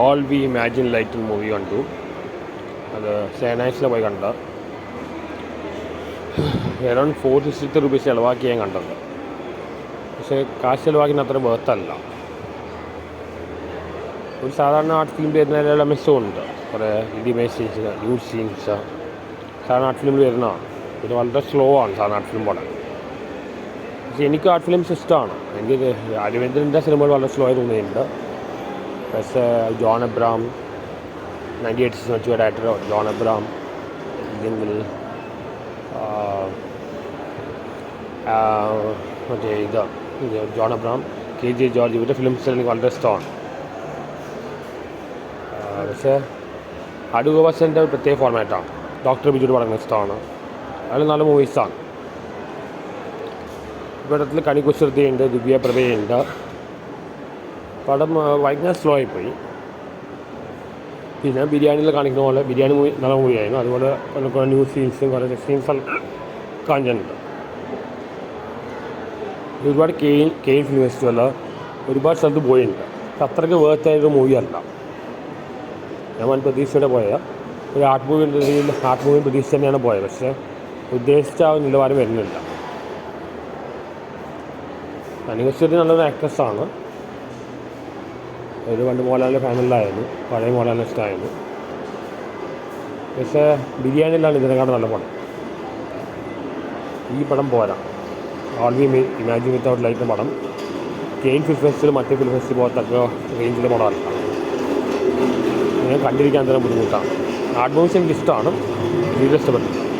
All we imagine light movie കണ്ടു. അത് സേനാസിലെ പോയി കണ്ട. എറൗണ്ട് ഫോർ സിക്സ്റ്റി റുപ്പീസ് ചിലവാക്കി ഞാൻ കണ്ടത്. പക്ഷേ കാശ് ചിലവാക്കിന് അത്ര ബേർത്തല്ല ഒരു സാധാരണ ആർട്ട് ഫിലിം വരുന്നതിലുള്ള മെസ്സുണ്ട് കുറേ ഇൻഡിമേറ്റ് സീൻസ് ന്യൂഡ് സീൻസ് സാധാരണ ആർട്ട് ഫിലിമിൽ വരുന്നതാണ് ഇത് വളരെ സ്ലോ ആണ് സാധാരണ ആർട്ട് ഫിലിം പോലെ പക്ഷേ എനിക്ക് ആർട്ട് ഫിലിംസ് ഇഷ്ടമാണ് എനിക്ക് അരവിന്ദന്റെ സിനിമകൾ വളരെ സ്ലോ ആയി തോന്നിയിട്ടുണ്ട്. പക്ഷേ John Abraham ninety eight six വെച്ച് ഡയറക്ടർ ജോൺ എബ്രാം ഇല്ലെങ്കിൽ മറ്റേ ഇത് John Abraham K J George ഇവരുടെ ഫിലിംസ് എനിക്ക് വളരെ ഇഷ്ടമാണ്. ആ, പക്ഷേ അടുഗോബസിന്റെ ഒരു പ്രത്യേക ഫോർമാറ്റാണ് ഡോക്ടർ ബിജുവിടെ പടങ്ങൾ ഇഷ്ടമാണ്. അതിൽ നല്ല മൂവീസാണ് ഇവിടത്തിൽ കണിക്കുസൃതിയുണ്ട് ദിവ്യ പ്രഭയുണ്ട്. പടം ഭയങ്കര സ്ലോ ആയിപ്പോയി. പിന്നെ ബിരിയാണിയിൽ കാണിക്കുന്ന പോലെ ബിരിയാണി മൂവി നല്ല മൂവിയായിരുന്നു. അതുപോലെ കുറേ ന്യൂ സീൻസും കുറേ സീൻസ് കാണിച്ചിട്ടുണ്ട്. ഒരുപാട് കെ കെയിൻ ഫിലിം ഫെസ്റ്റിവൽ ഒരുപാട് സ്ഥലത്ത് പോയിട്ടുണ്ട്. അത്രയ്ക്ക് മൂവി മൂവിയല്ല ഞാൻ വൻ പ്രതീക്ഷയോടെ പോയ ഒരു ആർട്ട് മൂവി രീതിയിൽ ആർട്ട് മൂവി പ്രതീക്ഷ തന്നെയാണ് പോയത്. പക്ഷേ ഉദ്ദേശിച്ച ആ നിലവാരം വരുന്നില്ല. അനികശ്വരി നല്ലൊരു ആക്ട്രസ്സാണ് ഒരു പണ്ട് മോഹൻലാലിന്റെ ഫാനലായിരുന്നു പഴയ മോഹൻലാലിനെ ഇഷ്ടമായിരുന്നു. പക്ഷേ ബിരിയാണിയിലാണ് ഇതിനെക്കാളും നല്ല പടം. ഈ പടം പോരാ. All we imagine without light പടം. കെയിൻ ഫിൽ ഫെസ്റ്റിവൽ മറ്റേ ഫിൽ ഫെസ്റ്റിവൽ പോലത്തൊക്കെ റേഞ്ചിലെ പടമല്ല ഞാൻ കണ്ടിരിക്കാൻ തന്നെ ബുദ്ധിമുട്ടാണ്. ആർട്ട് എനിക്ക് ഇഷ്ടമാണ്. ഇത് ഇഷ്ടപ്പെട്ടില്ല